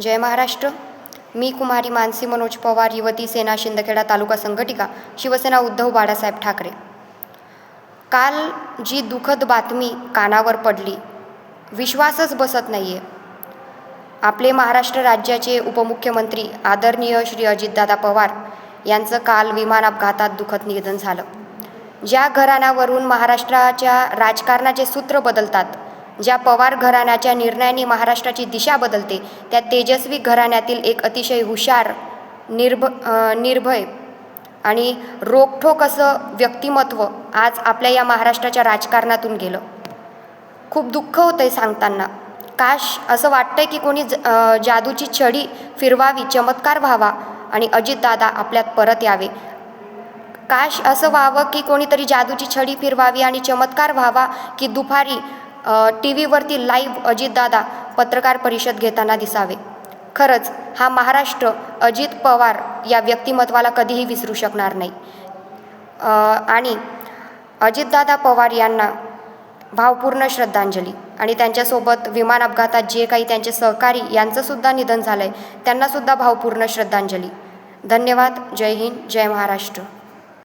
जय महाराष्ट्र. मी कुमारी मानसी मनोज पवार युवती सेना शिंदखेडा तालुका संघटिका शिवसेना उद्धव बाळासाहेब ठाकरे. काल जी दुःखद बातमी कानावर पडली विश्वासच बसत नाही आहे आपले महाराष्ट्र राज्याचे उपमुख्यमंत्री आदरणीय श्री अजितदादा पवार यांचं काल विमान अपघातात दुःखद निधन झालं. ज्या घराण्यावरून महाराष्ट्राच्या राजकारणाचे सूत्र बदलतात ज्या पवार घराण्याच्या निर्णयाने महाराष्ट्राची दिशा बदलते त्या तेजस्वी घराण्यातील एक अतिशय हुशार निर्भ निर्भय आणि रोखठोक असं व्यक्तिमत्व आज आपल्या या महाराष्ट्राच्या राजकारणातून गेलं. खूप दुःख होतं आहे सांगताना. काश असं वाटतंय की कोणी ज जादूची छडी फिरवावी चमत्कार व्हावा आणि अजितदादा आपल्यात परत यावे. काश असं व्हावं की कोणीतरी जादूची छडी फिरवावी आणि चमत्कार व्हावा की दुपारी टी व्हीवरती लाईव्ह अजितदादा पत्रकार परिषद घेताना दिसावे. खरंच हा महाराष्ट्र अजित पवार या व्यक्तिमत्वाला कधीही विसरू शकणार नाही. आणि अजितदादा पवार यांना भावपूर्ण श्रद्धांजली आणि त्यांच्यासोबत विमान अपघातात जे काही त्यांचे सहकारी यांचंसुद्धा निधन झालं आहे त्यांनासुद्धा भावपूर्ण श्रद्धांजली. धन्यवाद. जय हिंद. जय महाराष्ट्र.